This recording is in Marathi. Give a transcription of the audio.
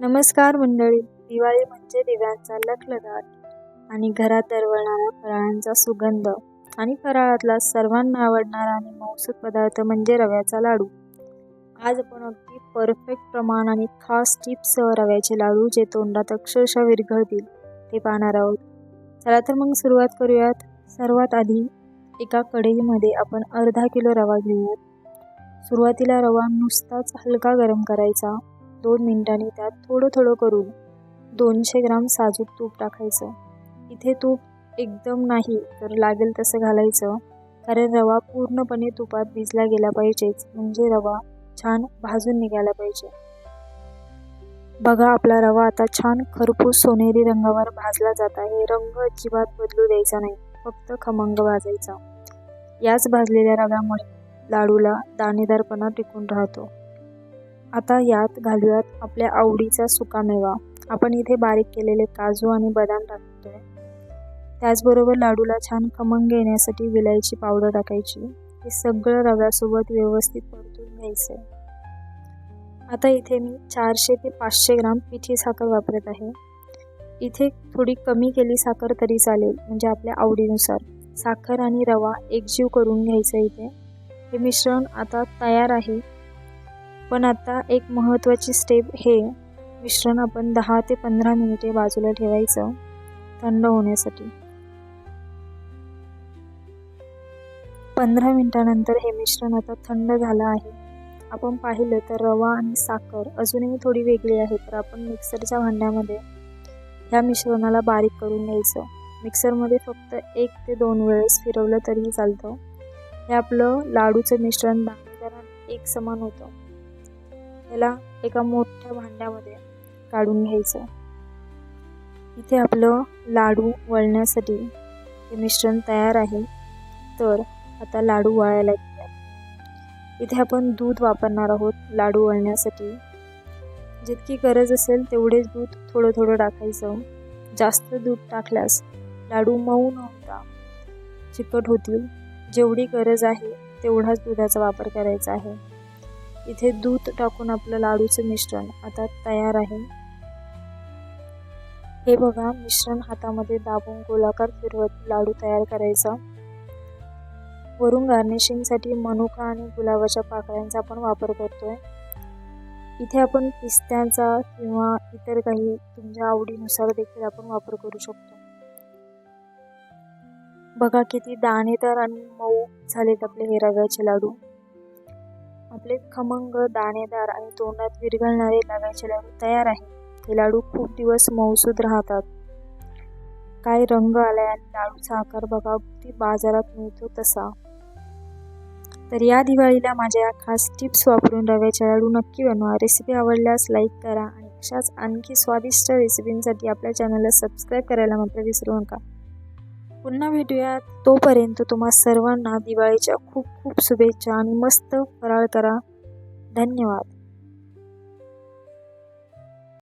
नमस्कार मंडळी. दिवाळी म्हणजे दिव्यांचा लखलगाट आणि घरात दरवळणारा फराळांचा सुगंध आणि फराळातला सर्वांना आवडणारा आणि मौसूद पदार्थ म्हणजे रव्याचा लाडू. आज आपण अगदी परफेक्ट प्रमाण आणि खास टिप्ससह रव्याचे लाडू जे तोंडात अक्षरशः विरघळतील ते पाहणार आहोत. चला तर मग सुरुवात करूयात. सर्वात आधी एका कढईमध्ये आपण अर्धा किलो रवा घेऊयात. सुरुवातीला रवा नुसताच हलका गरम करायचा. दोन मिनिटांनी त्यात थोडं थोडं करून दोनशे ग्राम साजूक तूप टाकायचं. इथे तूप एकदम नाही तर लागेल तसं घालायचं. कारण रवा पूर्णपणे तुपात भिजला गेला पाहिजेच म्हणजे रवा छान भाजून निघायला पाहिजे. बघा आपला रवा आता छान खरपूस सोनेरी रंगावर भाजला जात आहे. रंग अजिबात बदलू द्यायचा नाही फक्त खमंग भाजायचा. याच भाजलेल्या रव्यामुळे लाडूला दाणेदारपणा टिकून राहतो. आता यात घालूयात आपल्या आवडीचा सुकामेवा आपण इथे बारीक केलेले काजू आणि बदाम टाकतोय. त्याचबरोबर लाडूला छान खमंग येण्यासाठी विलायची पावडर टाकायची. हे सगळं रव्यासोबत व्यवस्थित परतून घ्यायचं आता इथे मी चारशे ते पाचशे ग्राम पिठी साखर वापरत आहे. इथे थोडी कमी केली साखर तरी चालेल म्हणजे आपल्या आवडीनुसार. साखर आणि रवा एकजीव करून घ्यायचं इथे. हे मिश्रण आता तयार आहे. पण आता एक महत्त्वाची स्टेप हे मिश्रण आपण दहा ते पंधरा मिनिटे बाजूला ठेवायचं थंड होण्यासाठी. पंधरा मिनिटानंतर हे मिश्रण आता थंड झालं आहे. आपण पाहिलं तर रवा आणि साखर अजूनही थोडी वेगळी आहे तर आपण मिक्सरच्या भांड्यामध्ये ह्या मिश्रणाला बारीक करून घ्यायचं. मिक्सरमध्ये फक्त एक ते दोन वेळेस फिरवलं तरीही चालतं. हे आपलं लाडूचं मिश्रण दाणेदार एक समान होतं. त्याला एका मोठ्या भांड्यामध्ये काढून घ्यायचं. इथे आपलं लाडू वळण्यासाठी हे मिश्रण तयार आहे. तर आता लाडू वळायला घेऊयात इथे आपण दूध वापरणार आहोत लाडू वळण्यासाठी. जितकी गरज असेल तेवढेच दूध थोडं थोडं टाकायचं. जास्त दूध टाकल्यास लाडू मऊ न होता चिकट होतील. जेवढी गरज आहे तेवढाच दुधाचा वापर करायचा आहे. इथे दूध टाकून आपलं लाडूचं मिश्रण आता तयार आहे. हे बघा मिश्रण हातामध्ये दाबून गोलाकार फिरवत लाडू तयार करायचा. वरून गार्निशिंगसाठी मनुका आणि गुलाबाच्या पाकळ्यांचा आपण वापर करतोय. इथे आपण पिस्त्यांचा किंवा इतर काही तुमच्या आवडीनुसार देखील आपण वापर करू शकतो. बघा किती दाणेदार आणि मऊ झालेत आपले हे रव्याचे लाडू. आपले खमंग दाणेदार आणि तोंडात विरघळणारे रव्याचे लाडू तयार आहे हे लाडू खूप दिवस मौसूद राहतात. काय रंग आलाय आणि लाडूचा आकार बघा अगदी बाजारात मिळतो तसा. तर या दिवाळीला माझ्या या खास टिप्स वापरून रव्याचे लाडू नक्की बनवा. रेसिपी आवडल्यास लाईक करा आणि अशाच आणखी स्वादिष्ट रेसिपींसाठी आपल्या चॅनलला सबस्क्राईब करायला मात्र विसरू नका. पुन्हा भेटूयात. तोपर्यंत तुम्हा सर्वांना दिवाळीच्या खूप खूप शुभेच्छा आणि मस्त फराळ करा. धन्यवाद.